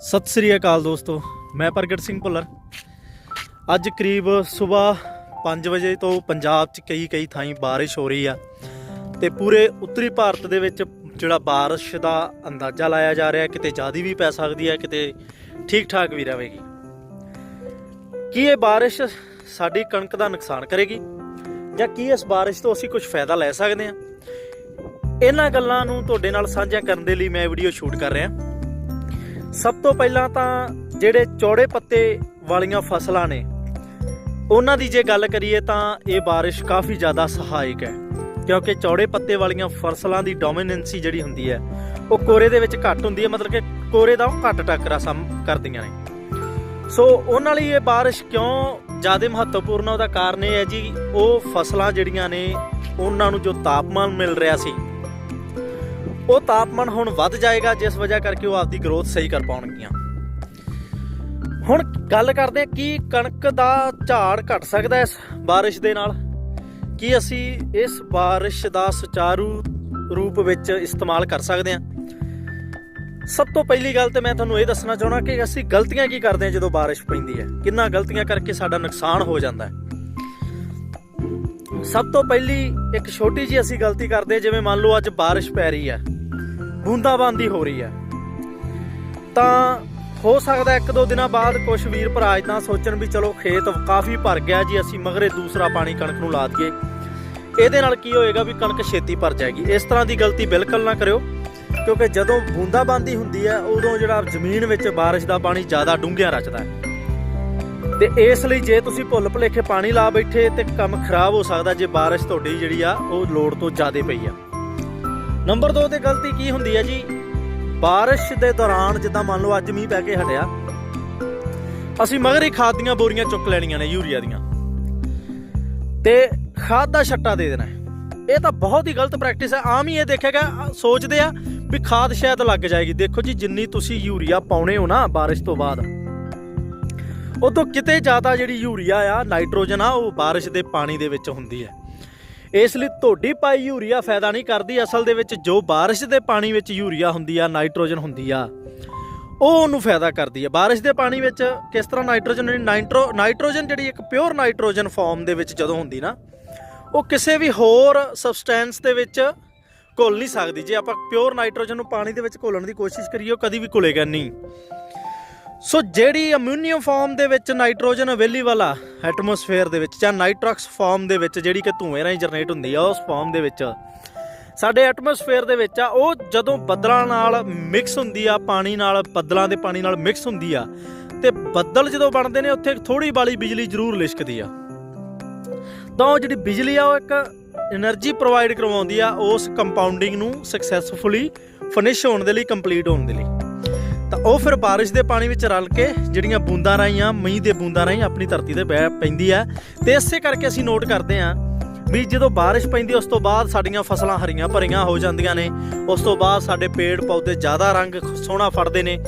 ਸਤਿ ਸ੍ਰੀ ਅਕਾਲ ਦੋਸਤੋ, ਮੈਂ ਪ੍ਰਗਟ ਸਿੰਘ ਭੁੱਲਰ। ਅੱਜ ਕਰੀਬ ਸਵੇਰ 5 ਵਜੇ ਤੋਂ ਪੰਜਾਬ 'ਚ ਕਈ ਕਈ ਥਾਈਂ ਬਾਰਿਸ਼ ਹੋ ਰਹੀ ਆ ਤੇ ਪੂਰੇ ਉੱਤਰੀ ਭਾਰਤ ਦੇ ਵਿੱਚ ਜਿਹੜਾ ਬਾਰਿਸ਼ ਦਾ ਅੰਦਾਜ਼ਾ ਲਾਇਆ ਜਾ ਰਿਹਾ, ਕਿਤੇ ਜ਼ਿਆਦਾ ਵੀ ਪੈ ਸਕਦੀ ਹੈ ਕਿਤੇ ਠੀਕ ਠਾਕ ਵੀ ਰਹੇਗੀ ਕੀ ਇਹ ਬਾਰਿਸ਼ ਸਾਡੀ ਕਣਕ ਦਾ ਨੁਕਸਾਨ ਕਰੇਗੀ? ਜਾਂ ਕੀ ਇਸ ਬਾਰਿਸ਼ ਤੋਂ ਅਸੀਂ ਕੁਝ ਫਾਇਦਾ ਲੈ ਸਕਦੇ ਹਾਂ ਇਹਨਾਂ ਗੱਲਾਂ ਨੂੰ ਤੁਹਾਡੇ ਨਾਲ ਸਾਂਝਾ ਕਰਨ ਦੇ ਲਈ ਮੈਂ ਵੀਡੀਓ ਸ਼ੂਟ ਕਰ ਰਿਹਾ। ਸਭ ਤੋਂ ਪਹਿਲਾਂ ਤਾਂ ਜਿਹੜੇ ਚੌੜੇ ਪੱਤੇ ਵਾਲੀਆਂ ਫਸਲਾਂ ਨੇ, ਉਹਨਾਂ ਦੀ ਜੇ ਗੱਲ ਕਰੀਏ ਤਾਂ ਇਹ ਬਾਰਿਸ਼ ਕਾਫੀ ਜ਼ਿਆਦਾ ਸਹਾਇਕ ਹੈ, ਕਿਉਂਕਿ ਚੌੜੇ ਪੱਤੇ ਵਾਲੀਆਂ ਫਸਲਾਂ ਦੀ ਡੋਮੀਨੈਂਸੀ ਜਿਹੜੀ ਹੁੰਦੀ ਹੈ, ਉਹ ਕੋਰੇ ਦੇ ਵਿੱਚ ਘੱਟ ਹੁੰਦੀ ਹੈ, ਮਤਲਬ ਕਿ ਕੋਰੇ ਦਾ ਉਹ ਘੱਟ ਟੱਕਰਾ ਸਮ ਕਰਦੀਆਂ ਨੇ। ਸੋ ਉਹਨਾਂ ਲਈ ਇਹ ਬਾਰਿਸ਼ ਕਿਉਂ ਜ਼ਿਆਦਾ ਮਹੱਤਵਪੂਰਨ ਉਹਦਾ ਕਾਰਨ ਇਹ ਹੈ ਜੀ, ਉਹ ਫਸਲਾਂ ਜਿਹੜੀਆਂ ਨੇ, ਉਹਨਾਂ ਨੂੰ ਜੋ ਤਾਪਮਾਨ ਮਿਲ ਰਿਹਾ ਸੀ ਉਹ ਤਾਪਮਾਨ ਹੁਣ ਵੱਧ ਜਾਏਗਾ ਜਿਸ ਵਜ੍ਹਾ ਕਰਕੇ ਉਹ ਆਪਦੀ ਗਰੋਥ ਸਹੀ ਕਰ ਪਾਉਣਗੀਆਂ। ਹੁਣ ਗੱਲ ਕਰਦੇ ਹਾਂ ਕਿ ਕਣਕ ਦਾ ਝਾੜ ਘਟ ਸਕਦਾ ਇਸ ਬਾਰਿਸ਼ ਦੇ ਨਾਲ? ਕੀ ਅਸੀਂ ਇਸ ਬਾਰਿਸ਼ ਦਾ ਸੁਚਾਰੂ ਰੂਪ ਵਿੱਚ ਇਸਤੇਮਾਲ ਕਰ ਸਕਦੇ ਹਾਂ? ਸਭ ਤੋਂ ਪਹਿਲੀ ਗੱਲ ਤੇ ਮੈਂ ਤੁਹਾਨੂੰ ਇਹ ਦੱਸਣਾ ਚਾਹਣਾ ਕਿ ਅਸੀਂ ਗਲਤੀਆਂ ਕੀ ਕਰਦੇ ਹਾਂ ਜਦੋਂ ਬਾਰਿਸ਼ ਪੈਂਦੀ ਹੈ? ਕਿੰਨਾ ਗਲਤੀਆਂ ਕਰਕੇ ਸਾਡਾ ਨੁਕਸਾਨ ਹੋ ਜਾਂਦਾ ਹੈ? ਸਭ ਤੋਂ ਪਹਿਲੀ ਇੱਕ ਛੋਟੀ ਜੀ ਅਸੀਂ ਗਲਤੀ ਕਰਦੇ ਹਾਂ, ਜਿਵੇਂ ਮੰਨ ਲਓ ਅੱਜ ਬਾਰਿਸ਼ ਪੈ ਰਹੀ ਹੈ। ਬੂੰਦਾਬਾਂਦੀ ਹੋ ਰਹੀ ਹੈ। ਤਾਂ ਹੋ ਸਕਦਾ ਇੱਕ ਦੋ ਦਿਨਾਂ ਬਾਅਦ ਕੁਝ ਵੀਰ ਭਰਾ ਇਦਾਂ ਸੋਚਣ ਵੀ ਚਲੋ ਖੇਤ ਕਾਫੀ ਭਰ ਗਿਆ ਜੀ, ਅਸੀਂ ਮਗਰੇ ਦੂਸਰਾ ਪਾਣੀ ਕਣਕ ਨੂੰ ਲਾ ਦਈਏ। ਇਹਦੇ ਨਾਲ ਕੀ ਹੋਏਗਾ ਵੀ ਕਣਕ ਛੇਤੀ ਭਰ ਜਾਏਗੀ। ਇਸ ਤਰ੍ਹਾਂ ਦੀ ਗਲਤੀ ਬਿਲਕੁਲ ਨਾ ਕਰਿਓ, ਕਿਉਂਕਿ ਜਦੋਂ ਬੂੰਦਾਬਾਂਦੀ ਹੁੰਦੀ ਹੈ, ਉਦੋਂ ਜਿਹੜਾ ਜ਼ਮੀਨ ਵਿੱਚ ਬਾਰਿਸ਼ ਦਾ ਪਾਣੀ ਜ਼ਿਆਦਾ ਡੂੰਘਿਆ ਰਚਦਾ ਹੈ। ਤੇ ਇਸ ਲਈ ਜੇ ਤੁਸੀਂ ਭੁੱਲ ਭੁਲੇਖੇ ਪਾਣੀ ਲਾ ਬੈਠੇ ਤੇ ਕੰਮ ਖਰਾਬ ਹੋ ਸਕਦਾ, ਜੇ ਬਾਰਿਸ਼ ਤੁਹਾਡੀ ਜਿਹੜੀ ਆ, ਉਹ ਲੋੜ ਤੋਂ ਜ਼ਿਆਦਾ ਪਈ ਆ। ਨੰਬਰ 2 ਤੇ ਗਲਤੀ ਕੀ ਹੁੰਦੀ ਹੈ ਜੀ? ਬਾਰਿਸ਼ ਦੇ ਦੌਰਾਨ ਜਿੱਦਾਂ ਮੰਨ ਲਓ ਅੱਜ ਮੀਂਹ ਪੈ ਕੇ ਹਟਿਆ ਅਸੀਂ ਮਗਰ ਹੀ ਖਾਦ ਦੀਆਂ ਬੋਰੀਆਂ ਚੁੱਕ ਲੈਣੀਆਂ ਨੇ ਯੂਰੀਆ ਦੀਆਂ। ਤੇ ਖਾਦ ਦਾ ਛੱਟਾ ਦੇ ਦੇਣਾ ਇਹ ਤਾਂ ਬਹੁਤ ਹੀ ਗਲਤ ਪ੍ਰੈਕਟਿਸ ਹੈ। ਆਮ ਹੀ ਇਹ ਦੇਖੇਗਾ ਅ, ਸੋਚਦੇ ਆ ਵੀ ਖਾਦ ਸ਼ਾਇਦ ਲੱਗ ਜਾਏਗੀ। ਦੇਖੋ ਜੀ ਜਿੰਨੀ ਤੁਸੀਂ ਯੂਰੀਆ ਪਾਉਣੇ ਹੋ ਨਾ ਬਾਰਿਸ਼ ਤੋਂ ਬਾਅਦ ਉਦੋਂ ਕਿਤੇ ਜ਼ਿਆਦਾ ਜਿਹੜੀ ਯੂਰੀਆ ਆ ਨਾਈਟ੍ਰੋਜਨ ਆ ਉਹ ਬਾਰਿਸ਼ ਦੇ ਪਾਣੀ ਦੇ ਵਿੱਚ ਹੁੰਦੀ ਹੈ। ਇਸ ਲਈ ਤੁਹਾਡੀ ਪਾਈ ਯੂਰੀਆ ਫਾਇਦਾ ਨਹੀਂ ਕਰਦੀ। ਅਸਲ ਦੇ ਵਿੱਚ ਜੋ ਬਾਰਿਸ਼ ਦੇ ਪਾਣੀ ਵਿੱਚ ਯੂਰੀਆ ਹੁੰਦੀ ਆ, ਨਾਈਟ੍ਰੋਜਨ ਹੁੰਦੀ ਆ, ਉਹ ਉਹਨੂੰ ਫਾਇਦਾ ਕਰਦੀ ਆ। ਬਾਰਿਸ਼ ਦੇ ਪਾਣੀ ਵਿੱਚ ਕਿਸ ਤਰ੍ਹਾਂ ਨਾਈਟ੍ਰੋਜਨ ਨਾਈਟ੍ਰੋ, ਨਾਈਟ੍ਰੋਜਨ ਜਿਹੜੀ ਇੱਕ ਪਿਓਰ ਨਾਈਟ੍ਰੋਜਨ ਫਾਰਮ ਦੇ ਵਿੱਚ ਜਦੋਂ ਹੁੰਦੀ ਨਾ, ਉਹ ਕਿਸੇ ਵੀ ਹੋਰ ਸਬਸਟੈਂਸ ਦੇ ਵਿੱਚ ਘੁਲ ਨਹੀਂ ਸਕਦੀ। ਜੇ ਆਪਾਂ ਪਿਓਰ ਨਾਈਟ੍ਰੋਜਨ ਨੂੰ ਪਾਣੀ ਦੇ ਵਿੱਚ ਘੋਲਣ ਦੀ ਕੋਸ਼ਿਸ਼ ਕਰੀਏ, ਉਹ ਕਦੀ ਵੀ ਘੁਲੇਗਾ ਨਹੀਂ। ਸੋ ਜਿਹੜੀ ਅਮੋਨੀਅਮ ਫਾਰਮ ਦੇ ਵਿੱਚ ਨਾਈਟ੍ਰੋਜਨ ਅਵੇਲੇਬਲ ਆ ਐਟਮੋਸਫੇਅਰ ਦੇ ਵਿੱਚ ਜਾਂ ਨਾਈਟ੍ਰੋਕਸ ਫਾਰਮ ਦੇ ਵਿੱਚ ਜਿਹੜੀ ਕਿ ਧੂਏ ਰਾਹੀਂ ਜਨਰੇਟ ਹੁੰਦੀ ਆ, ਉਸ ਫਾਰਮ ਦੇ ਵਿੱਚ ਸਾਡੇ ਐਟਮੋਸਫੇਅਰ ਦੇ ਵਿੱਚ ਆ, ਉਹ ਜਦੋਂ ਬੱਦਲਾਂ ਨਾਲ ਮਿਕਸ ਹੁੰਦੀ ਆ, ਪਾਣੀ ਨਾਲ, ਬੱਦਲਾਂ ਦੇ ਪਾਣੀ ਨਾਲ ਮਿਕਸ ਹੁੰਦੀ ਆ, ਤੇ ਬੱਦਲ ਜਦੋਂ ਬਣਦੇ ਨੇ, ਉੱਥੇ ਥੋੜੀ ਬਾਲੀ ਬਿਜਲੀ ਜ਼ਰੂਰ ਲਿਸ਼ਕਦੀ ਆ। ਤਾਂ ਉਹ ਜਿਹੜੀ ਬਿਜਲੀ ਆ, ਉਹ ਇੱਕ એનર્ਜੀ ਪ੍ਰੋਵਾਈਡ ਕਰਵਾਉਂਦੀ ਆ, ਉਸ ਕੰਪਾਊਂਡਿੰਗ ਨੂੰ ਸਕਸੈਸਫੁਲੀ ਫਿਨਿਸ਼ ਹੋਣ ਦੇ ਲਈ ਕੰਪਲੀਟ ਹੋਣ ਦੇ ਲਈ। ਤਾਂ ਉਹ ਫਿਰ ਬਾਰਿਸ਼ ਦੇ ਪਾਣੀ ਵਿੱਚ ਰਲ ਕੇ ਜਿਹੜੀਆਂ ਬੂੰਦਾਂ ਰਾਈਆਂ ਮੀਂਹ ਦੇ ਬੂੰਦਾਂ ਰਾਹੀਂ ਆਪਣੀ ਧਰਤੀ ਤੇ ਬਹਿ ਪੈਂਦੀ ਆ ਤੇ ਇਸੇ ਕਰਕੇ ਅਸੀਂ ਨੋਟ ਕਰਦੇ ਆ ਵੀ ਜਦੋਂ ਬਾਰਿਸ਼ ਪੈਂਦੀ ਉਸ ਤੋਂ ਬਾਅਦ ਸਾਡੀਆਂ ਫਸਲਾਂ ਹਰੀਆਂ ਭਰੀਆਂ ਹੋ ਜਾਂਦੀਆਂ ਨੇ। ਉਸ ਤੋਂ ਬਾਅਦ ਸਾਡੇ ਪੇੜ ਪੌਦੇ ਜ਼ਿਆਦਾ ਰੰਗ ਸੋਹਣਾ ਫੜਦੇ ਨੇ।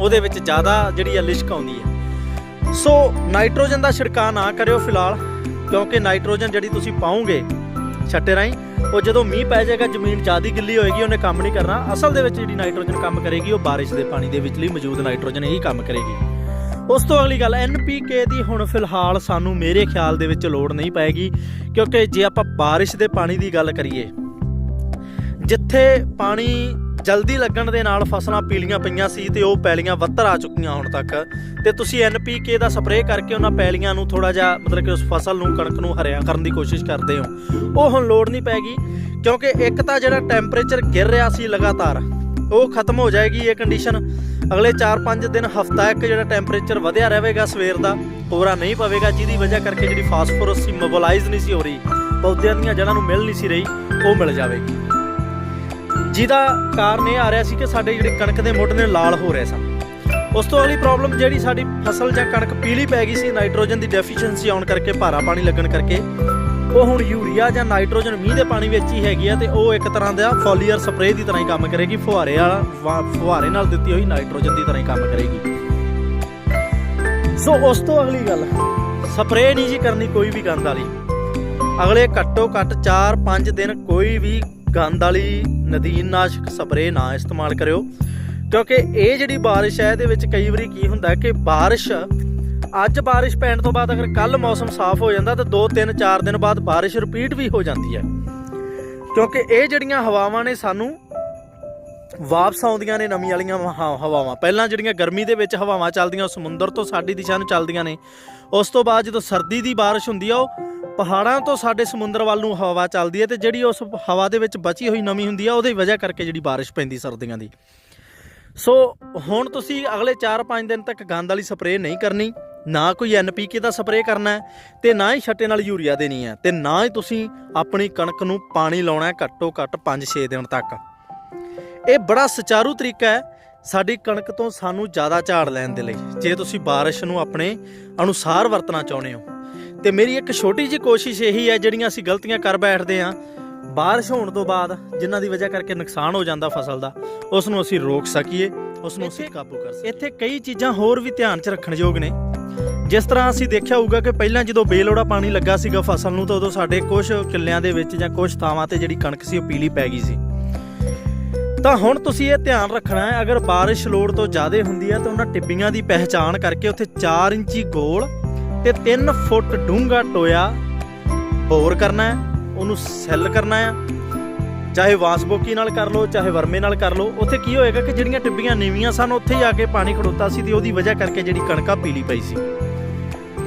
ਉਹਦੇ ਵਿੱਚ ਜ਼ਿਆਦਾ ਜਿਹੜੀ ਆ ਲਿਸ਼ਕ ਆਉਂਦੀ ਹੈ। ਸੋ ਨਾਈਟ੍ਰੋਜਨ ਦਾ ਛਿੜਕਾਅ ਨਾ ਕਰਿਓ ਫਿਲਹਾਲ, ਕਿਉਂਕਿ ਨਾਈਟ੍ਰੋਜਨ ਜਿਹੜੀ ਤੁਸੀਂ ਪਾਉਂਗੇ, ਛੱਟੇ ਰਾਹੀਂ ਉਹ ਜਦੋਂ ਮੀਂਹ ਪੈ ਜਾਏਗਾ, ਜ਼ਮੀਨ ਜ਼ਿਆਦਾ ਗਿੱਲੀ ਹੋਏਗੀ, ਉਹਨੇ ਕੰਮ ਨਹੀਂ ਕਰਨਾ। ਅਸਲ ਦੇ ਵਿੱਚ ਜਿਹੜੀ ਨਾਈਟ੍ਰੋਜਨ ਕੰਮ ਕਰੇਗੀ, ਉਹ ਬਾਰਿਸ਼ ਦੇ ਪਾਣੀ ਦੇ ਵਿੱਚ ਲਈ ਮੌਜੂਦ ਨਾਈਟ੍ਰੋਜਨ ਇਹੀ ਕੰਮ ਕਰੇਗੀ। ਉਸ ਤੋਂ ਅਗਲੀ ਗੱਲ NPK ਦੀ ਹੁਣ ਫਿਲਹਾਲ ਸਾਨੂੰ ਮੇਰੇ ਖਿਆਲ ਦੇ ਵਿੱਚ ਲੋੜ ਨਹੀਂ ਪਏਗੀ, ਕਿਉਂਕਿ ਜੇ ਆਪਾਂ ਬਾਰਿਸ਼ ਦੇ ਪਾਣੀ ਦੀ ਗੱਲ ਕਰੀਏ, ਜਿੱਥੇ ਪਾਣੀ ਜਲਦੀ ਲੱਗਣ ਦੇ ਨਾਲ ਫਸਲਾਂ ਪੀਲੀਆਂ ਪਈਆਂ ਸੀ ਤੇ ਉਹ ਪੈਲੀਆਂ ਵੱਤਰ ਆ ਚੁੱਕੀਆਂ ਹੁਣ ਤੱਕ। ਤੇ ਤੁਸੀਂ NPK ਦਾ ਸਪਰੇਅ ਕਰਕੇ ਉਹਨਾਂ ਪੈਲੀਆਂ ਨੂੰ ਥੋੜਾ ਜਿਹਾ ਮਤਲਬ ਕਿ ਉਸ ਫਸਲ ਨੂੰ, ਕਣਕ ਨੂੰ ਹਰਿਆ ਕਰਨ ਦੀ ਕੋਸ਼ਿਸ਼ ਕਰਦੇ ਹੋ। ਉਹ ਹੁਣ ਲੋੜ ਨਹੀਂ ਪੈਗੀ, ਕਿਉਂਕਿ ਇੱਕ ਤਾਂ ਜਿਹੜਾ ਟੈਂਪਰੇਚਰ ਗਿਰ ਰਿਹਾ ਸੀ ਲਗਾਤਾਰ, ਉਹ ਖਤਮ ਹੋ ਜਾਏਗੀ ਇਹ ਕੰਡੀਸ਼ਨ ਅਗਲੇ 4-5 ਦਿਨ ਹਫਤਾ ਇੱਕ ਜਿਹੜਾ ਟੈਂਪਰੇਚਰ ਵਧਿਆ ਰਹੇਗਾ ਸਵੇਰ ਦਾ, ਪੂਰਾ ਨਹੀਂ ਪਵੇਗਾ, ਜਿਹਦੀ ਵਜ੍ਹਾ ਕਰਕੇ ਜਿਹੜੀ ਫਾਸਫੋਰਸ ਸੀ, ਮੋਬਿਲਾਈਜ਼ ਨਹੀਂ ਸੀ ਹੋ ਰਹੀ, ਪੌਦਿਆਂ ਦੀਆਂ ਜੜ੍ਹਾਂ ਨੂੰ ਮਿਲ ਨਹੀਂ ਸੀ ਰਹੀ, ਉਹ ਮਿਲ ਜਾਵੇਗੀ। ਜਿਹਦਾ ਕਾਰਨ ਇਹ ਆ ਰਿਹਾ ਸੀ ਕਿ ਸਾਡੇ ਜਿਹੜੇ ਕਣਕ ਦੇ ਮੁੱਢ ਨੇ ਲਾਲ ਹੋ ਰਹੇ ਸਨ। ਉਸ ਤੋਂ ਅਗਲੀ ਪ੍ਰੋਬਲਮ ਜਿਹੜੀ ਸਾਡੀ ਫਸਲ ਜਾਂ ਕਣਕ ਪੀਲੀ ਪੈ ਗਈ ਸੀ, ਨਾਈਟ੍ਰੋਜਨ ਦੀ ਡੈਫੀਸ਼ੀਐਂਸੀ ਆਉਣ ਕਰਕੇ, ਭਾਰਾ ਪਾਣੀ ਲੱਗਣ ਕਰਕੇ, ਉਹ ਹੁਣ ਯੂਰੀਆ ਜਾਂ ਨਾਈਟ੍ਰੋਜਨ ਮੀਂਹ ਦੇ ਪਾਣੀ ਵਿੱਚ ਹੀ ਹੈਗੀ ਆ ਤੇ ਉਹ ਇੱਕ ਤਰ੍ਹਾਂ ਦਾ ਫੋਲੀਅਰ ਸਪਰੇਅ ਦੀ ਤਰ੍ਹਾਂ ਹੀ ਕੰਮ ਕਰੇਗੀ, ਫੁਹਾਰੇ ਵਾਲਾ ਵਾ- ਫੁਹਾਰੇ ਨਾਲ ਦਿੱਤੀ ਹੋਈ ਨਾਈਟ੍ਰੋਜਨ ਦੀ ਤਰ੍ਹਾਂ ਹੀ ਕੰਮ ਕਰੇਗੀ। ਸੋ ਉਸ ਤੋਂ ਅਗਲੀ ਗੱਲ, ਸਪਰੇਅ ਨਹੀਂ ਜੀ ਕਰਨੀ ਕੋਈ ਵੀ ਗੰਦ ਵਾਲੀ। ਅਗਲੇ ਘੱਟੋ ਘੱਟ 4-5 ਦਿਨ ਕੋਈ ਵੀ ਗੰਦ ਵਾਲੀ ਨਦੀਨਨਾਸ਼ਕ ਸਪਰੇਅ ਨਾ ਇਸਤੇਮਾਲ ਕਰਿਓ। ਕਿਉਂਕਿ ਇਹ ਜਿਹੜੀ ਬਾਰਿਸ਼ ਹੈ, ਇਹਦੇ ਵਿੱਚ ਕਈ ਵਾਰੀ ਕੀ ਹੁੰਦਾ ਕਿ ਬਾਰਿਸ਼, ਅੱਜ ਬਾਰਿਸ਼ ਪੈਣ ਤੋਂ ਬਾਅਦ ਅਗਰ ਕੱਲ ਮੌਸਮ ਸਾਫ਼ ਹੋ ਜਾਂਦਾ, ਤਾਂ 2 3 4 ਦਿਨ ਬਾਅਦ ਬਾਰਿਸ਼ ਰਿਪੀਟ ਵੀ ਹੋ ਜਾਂਦੀ ਹੈ। ਕਿਉਂਕਿ ਇਹ ਜਿਹੜੀਆਂ ਹਵਾਵਾਂ ਨੇ ਸਾਨੂੰ ਵਾਪਸ ਆਉਂਦੀਆਂ ਨੇ ਨਵੀਂ ਵਾਲੀਆਂ ਹਵਾਵਾਂ। ਪਹਿਲਾਂ ਜਿਹੜੀਆਂ ਗਰਮੀ ਦੇ ਵਿੱਚ ਹਵਾਵਾਂ ਚੱਲਦੀਆਂ, ਉਹ ਸਮੁੰਦਰ ਤੋਂ ਸਾਡੀ ਦਿਸ਼ਾ ਨੂੰ ਚੱਲਦੀਆਂ ਨੇ। ਉਸ ਤੋਂ ਬਾਅਦ ਜਦੋਂ ਸਰਦੀ ਦੀ ਬਾਰਿਸ਼ ਹੁੰਦੀ ਆ, ਉਹ ਪਹਾੜਾਂ ਤੋਂ ਸਾਡੇ ਸਮੁੰਦਰ ਵੱਲ ਨੂੰ ਹਵਾ ਚੱਲਦੀ ਹੈ ਤੇ ਜਿਹੜੀ ਉਸ ਹਵਾ ਦੇ ਵਿੱਚ ਬਚੀ ਹੋਈ ਨਮੀ ਹੁੰਦੀ ਆ ਉਹਦੀ ਵਜ੍ਹਾ ਕਰਕੇ ਜਿਹੜੀ ਬਾਰਿਸ਼ ਪੈਂਦੀ ਸਰਦੀਆਂ ਦੀ। ਸੋ ਹੁਣ ਤੁਸੀਂ ਅਗਲੇ 4-5 ਦਿਨ ਤੱਕ ਗੰਦ ਵਾਲੀ ਸਪਰੇਅ ਨਹੀਂ ਕਰਨੀ, ਨਾ ਕੋਈ ਐਨਪੀਕੇ ਦਾ ਸਪਰੇਅ ਕਰਨਾ ਹੈ ਤੇ ਨਾ ਹੀ ਛੱਟੇ ਨਾਲ ਯੂਰੀਆ ਦੇਣੀ ਹੈ ਤੇ ਨਾ ਹੀ ਤੁਸੀਂ ਆਪਣੀ ਕਣਕ ਨੂੰ ਪਾਣੀ ਲਾਉਣਾ ਹੈ ਘੱਟੋ ਘੱਟ 5-6 ਦਿਨ ਤੱਕ। ਇਹ ਬੜਾ ਸੁਚਾਰੂ ਤਰੀਕਾ ਹੈ ਸਾਡੀ ਕਣਕ ਤੋਂ ਸਾਨੂੰ ਜ਼ਿਆਦਾ ਝਾੜ ਲੈਣ ਦੇ ਲਈ, ਜੇ ਤੁਸੀਂ ਬਾਰਿਸ਼ ਨੂੰ ਆਪਣੇ ਅਨੁਸਾਰ ਵਰਤਣਾ ਚਾਹੁੰਦੇ ਹੋ। ਤੇ ਮੇਰੀ ਇੱਕ ਛੋਟੀ ਜਿਹੀ ਕੋਸ਼ਿਸ਼ ਇਹੀ ਹੈ ਜਿਹੜੀਆਂ ਅਸੀਂ ਗਲਤੀਆਂ ਕਰ ਬੈਠਦੇ ਹਾਂ ਬਾਰਿਸ਼ ਹੋਣ ਤੋਂ ਬਾਅਦ ਜਿਨ੍ਹਾਂ ਦੀ ਵਜ੍ਹਾ ਕਰਕੇ ਨੁਕਸਾਨ ਹੋ ਜਾਂਦਾ ਫਸਲ ਦਾ ਉਸ ਨੂੰ ਅਸੀਂ ਰੋਕ ਸਕੀਏ ਉਸ ਨੂੰ ਅਸੀਂ ਕਾਬੂ ਕਰ ਸਕੀਏ। ਇੱਥੇ ਕਈ ਚੀਜ਼ਾਂ ਹੋਰ ਵੀ ਧਿਆਨ 'ਚ ਰੱਖਣ ਯੋਗ ਨੇ। ਜਿਸ ਤਰ੍ਹਾਂ ਅਸੀਂ ਦੇਖਿਆ ਹੋਊਗਾ ਕਿ ਪਹਿਲਾਂ ਜਦੋਂ ਬੇਲੋੜਾ ਪਾਣੀ ਲੱਗਾ ਸੀਗਾ ਫਸਲ ਨੂੰ ਤਾਂ ਉਦੋਂ ਸਾਡੇ ਕੁਝ ਕਿੱਲਿਆਂ ਦੇ ਵਿੱਚ ਜਾਂ ਕੁਝ ਥਾਵਾਂ ਤੇ ਜਿਹੜੀ ਕਣਕ ਸੀ ਉਹ ਪੀਲੀ ਪੈ ਗਈ ਸੀ। ਤਾਂ ਹੁਣ ਤੁਸੀਂ ਇਹ ਧਿਆਨ ਰੱਖਣਾ ਹੈ ਅਗਰ ਬਾਰਿਸ਼ ਲੋੜ ਤੋਂ ਜ਼ਿਆਦਾ ਹੁੰਦੀ ਹੈ ਤਾਂ ਉਹਨਾਂ ਟਿੱਬੀਆਂ ਦੀ ਪਹਿਚਾਣ ਕਰਕੇ ਉੱਥੇ 4 ਇੰਚੀ ਗੋਲ ਤੇ 3 ਫੁੱਟ ਡੂੰਘਾ ਟੋਇਆ ਬੋਰ ਕਰਨਾ ਹੈ, ਉਹਨੂੰ ਸੈੱਲ ਕਰਨਾ ਹੈ। ਚਾਹੇ ਵਾਸਬੋਕੀ ਨਾਲ ਕਰ ਲਓ, ਚਾਹੇ ਵਰਮੇ ਨਾਲ ਕਰ ਲਓ, ਉੱਥੇ ਕੀ ਹੋਏਗਾ ਕਿ ਜਿਹੜੀਆਂ ਟਿੱਬੀਆਂ ਨੀਵੀਆਂ ਸਨ, ਉੱਥੇ ਹੀ ਆ ਕੇ ਪਾਣੀ ਖੜੋਤਾ ਸੀ ਤੇ ਉਹਦੀ ਵਜ੍ਹਾ ਕਰਕੇ ਜਿਹੜੀ ਕਣਕਾ ਪੀਲੀ ਪਈ ਸੀ।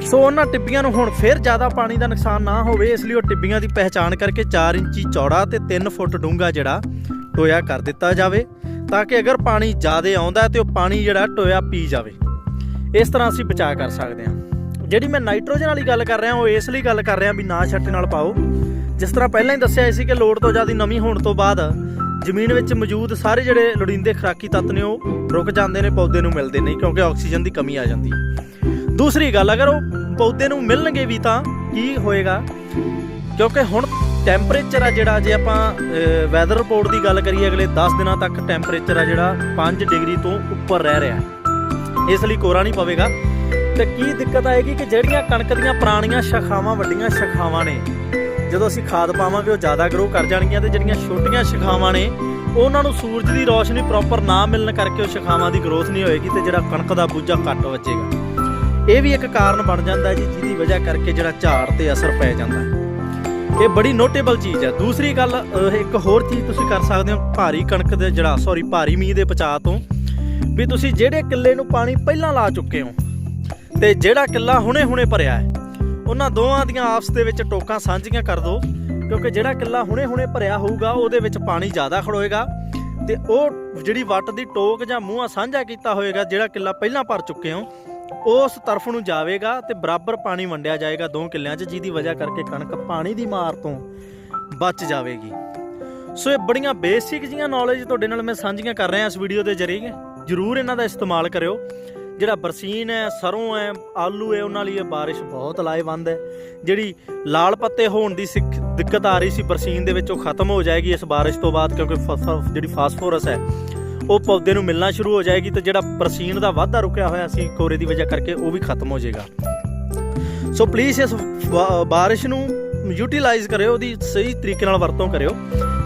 ਸੋ ਉਹਨਾਂ ਟਿੱਬੀਆਂ ਨੂੰ ਹੁਣ ਫਿਰ ਜ਼ਿਆਦਾ ਪਾਣੀ ਦਾ ਨੁਕਸਾਨ ਨਾ ਹੋਵੇ, ਇਸ ਲਈ ਉਹ ਟਿੱਬੀਆਂ ਦੀ ਪਹਿਚਾਣ ਕਰਕੇ 4 ਇੰਚੀ ਚੌੜਾ ਤੇ 3 ਫੁੱਟ ਡੂੰਘਾ ਜਿਹੜਾ ਟੋਇਆ ਕਰ ਦਿੱਤਾ ਜਾਵੇ, ਤਾਂ ਕਿ ਅਗਰ ਪਾਣੀ ਜ਼ਿਆਦਾ ਆਉਂਦਾ ਹੈ ਤੇ ਉਹ ਪਾਣੀ ਜਿਹੜਾ ਟੋਇਆ ਪੀ ਜਾਵੇ। ਇਸ ਤਰ੍ਹਾਂ ਅਸੀਂ ਬਚਾਅ ਕਰ ਸਕਦੇ ਹਾਂ। ਜਿਹੜੀ ਮੈਂ ਨਾਈਟ੍ਰੋਜਨ ਵਾਲੀ ਗੱਲ ਕਰ ਰਿਹਾ, ਉਹ ਇਸ ਲਈ ਗੱਲ ਕਰ ਰਿਹਾ ਵੀ ਨਾ ਛੱਟੇ ਨਾਲ ਪਾਓ। ਜਿਸ ਤਰ੍ਹਾਂ ਪਹਿਲਾਂ ਹੀ ਦੱਸਿਆ ਸੀ ਕਿ ਲੋੜ ਤੋਂ ਜ਼ਿਆਦਾ ਨਮੀ ਹੋਣ ਤੋਂ ਬਾਅਦ ਜ਼ਮੀਨ ਵਿੱਚ ਮੌਜੂਦ ਸਾਰੇ ਜਿਹੜੇ ਲੋੜੀਂਦੇ ਖੁਰਾਕੀ ਤੱਤ ਨੇ, ਉਹ ਰੁਕ ਜਾਂਦੇ ਨੇ, ਪੌਦੇ ਨੂੰ ਮਿਲਦੇ ਨਹੀਂ ਕਿਉਂਕਿ ਆਕਸੀਜਨ ਦੀ ਕਮੀ ਆ ਜਾਂਦੀ ਹੈ। ਦੂਸਰੀ ਗੱਲ, ਅਗਰ ਉਹ ਪੌਦੇ ਨੂੰ ਮਿਲਣਗੇ ਵੀ ਤਾਂ ਕੀ ਹੋਏਗਾ? ਕਿਉਂਕਿ ਹੁਣ ਟੈਂਪਰੇਚਰ ਆ ਜਿਹੜਾ, ਜੇ ਆਪਾਂ ਵੈਦਰ ਰਿਪੋਰਟ ਦੀ ਗੱਲ ਕਰੀਏ, ਅਗਲੇ 10 ਦਿਨਾਂ ਤੱਕ ਟੈਂਪਰੇਚਰ ਆ ਜਿਹੜਾ 5 ਡਿਗਰੀ ਤੋਂ ਉੱਪਰ ਰਹਿ ਰਿਹਾ ਇਸ ਲਈ ਕੋਰਾ ਨਹੀਂ ਪਵੇਗਾ। ਤੇ ਕੀ ਦਿੱਕਤ ਆਏਗੀ ਕਿ ਜਿਹੜੀਆਂ ਕਣਕ ਦੀਆਂ ਪੁਰਾਣੀਆਂ ਸ਼ਾਖਾਵਾਂ ਵੱਡੀਆਂ ਸ਼ਾਖਾਵਾਂ ਨੇ, ਜਦੋਂ ਅਸੀਂ ਖਾਦ ਪਾਵਾਂਗੇ ਉਹ ਜ਼ਿਆਦਾ ਗਰੋ ਕਰ ਜਾਣਗੀਆਂ ਤੇ ਜਿਹੜੀਆਂ ਛੋਟੀਆਂ ਸ਼ਾਖਾਵਾਂ ਨੇ, ਉਹਨਾਂ ਨੂੰ ਸੂਰਜ ਦੀ ਰੋਸ਼ਨੀ ਪ੍ਰੋਪਰ ਨਾ ਮਿਲਣ ਕਰਕੇ ਉਹ ਸ਼ਾਖਾਵਾਂ ਦੀ ਗਰੋਥ ਨਹੀਂ ਹੋਏਗੀ ਤੇ ਜਿਹੜਾ ਕਣਕ ਦਾ ਬੂਝਾ ਘੱਟ ਵੱਜੇਗਾ। ਇਹ ਵੀ ਇੱਕ ਕਾਰਨ ਬਣ ਜਾਂਦਾ ਜੀ, ਜਿਹਦੀ ਵਜ੍ਹਾ ਕਰਕੇ ਜਿਹੜਾ ਝਾੜ ਤੇ ਅਸਰ ਪੈ ਜਾਂਦਾ। ਇਹ ਬੜੀ ਨੋਟੇਬਲ ਚੀਜ਼ ਹੈ। ਦੂਸਰੀ ਗੱਲ ਇੱਕ ਹੋਰ ਚੀਜ਼ ਤੁਸੀਂ ਕਰ ਸਕਦੇ ਹੋ, ਭਾਰੀ ਕਣਕ ਦੇ ਜਿਹੜਾ ਸੌਰੀ ਭਾਰੀ ਮੀਂਹ ਦੇ ਬਚਾਅ ਤੋਂ, ਵੀ ਤੁਸੀਂ ਜਿਹੜੇ ਕਿੱਲੇ ਨੂੰ ਪਾਣੀ ਪਹਿਲਾਂ ਲਾ ਚੁੱਕੇ ਹੋ ਤੇ ਜਿਹੜਾ ਕਿੱਲਾ ਹੁਣੇ-ਹੁਣੇ ਭਰਿਆ ਹੈ, ਉਹਨਾਂ ਦੋਵਾਂ ਦੀਆਂ ਆਪਸ ਦੇ ਵਿੱਚ ਟੋਕਾਂ ਸਾਂਝੀਆਂ ਕਰ ਦਿਓ, ਕਿਉਂਕਿ ਜਿਹੜਾ ਕਿੱਲਾ ਹੁਣੇ-ਹੁਣੇ ਭਰਿਆ ਹੋਊਗਾ, ਉਹਦੇ ਵਿੱਚ ਪਾਣੀ ਜ਼ਿਆਦਾ ਖੜੋਏਗਾ ਤੇ ਉਹ ਜਿਹੜੀ ਵੱਟ ਦੀ ਟੋਕ ਜਾਂ ਮੂੰਹਾਂ ਸਾਂਝਾ ਕੀਤਾ ਹੋਏਗਾ, ਜਿਹੜਾ ਕਿੱਲਾ ਪਹਿਲਾਂ ਭਰ ਚੁੱਕੇ ਹੋ, ਉਸ ਤਰਫ ਨੂੰ ਜਾਵੇਗਾ ਤੇ ਬਰਾਬਰ ਪਾਣੀ ਵੰਡਿਆ ਜਾਏਗਾ ਦੋ ਕਿੱਲਿਆਂ 'ਚ, ਜਿਹਦੀ ਵਜ੍ਹਾ ਕਰਕੇ ਕਣਕ ਪਾਣੀ ਦੀ ਮਾਰ ਤੋਂ ਬਚ ਜਾਵੇਗੀ। ਸੋ ਇਹ ਬੜੀਆਂ ਬੇਸਿਕ ਜੀਆਂ ਨੌਲੇਜ ਤੁਹਾਡੇ ਨਾਲ ਮੈਂ ਸਾਂਝੀਆਂ ਕਰ ਰਿਹਾ ਇਸ ਵੀਡੀਓ ਦੇ ਜ਼ਰੀਏ। ਜਰੂਰ ਇਹਨਾਂ ਦਾ ਇਸਤੇਮਾਲ ਕਰਿਓ। ਜਿਹੜਾ ਬਰਸੀਨ ਹੈ, ਸਰੋਂ ਹੈ, ਆਲੂ ਹੈ, ਉਹਨਾਂ ਲਈ ਇਹ ਬਾਰਿਸ਼ ਬਹੁਤ ਲਾਹੇਵੰਦ ਹੈ। ਜਿਹੜੀ ਲਾਲ ਪੱਤੇ ਹੋਣ ਦੀ ਸਿੱਖ- ਦਿੱਕਤ ਆ ਰਹੀ ਸੀ ਬਰਸੀਨ ਦੇ ਵਿੱਚ, ਉਹ ਖਤਮ ਹੋ ਜਾਏਗੀ ਇਸ ਬਾਰਿਸ਼ ਤੋਂ ਬਾਅਦ, ਕਿਉਂਕਿ ਫ- ਜਿਹੜੀ ਫਾਸਫੋਰਸ ਹੈ, ਉਹ ਪੌਦੇ ਨੂੰ ਮਿਲਣਾ ਸ਼ੁਰੂ ਹੋ ਜਾਏਗੀ ਤੇ ਜਿਹੜਾ ਬਰਸੀਨ ਦਾ ਵਾਧਾ ਰੁਕਿਆ ਹੋਇਆ ਸੀ ਕੋਰੇ ਦੀ ਵਜ੍ਹਾ ਕਰਕੇ, ਉਹ ਵੀ ਖਤਮ ਹੋ ਜਾਏਗਾ। ਸੋ ਪਲੀਜ਼ ਇਸ ਵਾ- ਨੂੰ ਯੂਟਿਲਾਈਜ਼ ਕਰਿਓ, ਉਹਦੀ ਸਹੀ ਤਰੀਕੇ ਨਾਲ ਵਰਤੋਂ ਕਰਿਓ,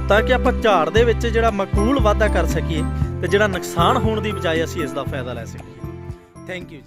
ਤਾਂ ਕਿ ਆਪਾਂ ਝਾੜ ਦੇ ਵਿੱਚ ਜਿਹੜਾ ਮਕੂਲ ਵਾਧਾ ਕਰ ਸਕੀਏ, ਤੇ ਜਿਹੜਾ ਨੁਕਸਾਨ ਹੋਣ ਦੀ ਬਜਾਏ ਅਸੀਂ ਇਸ ਦਾ ਫਾਇਦਾ ਲੈ ਸਕੀਏ। Thank you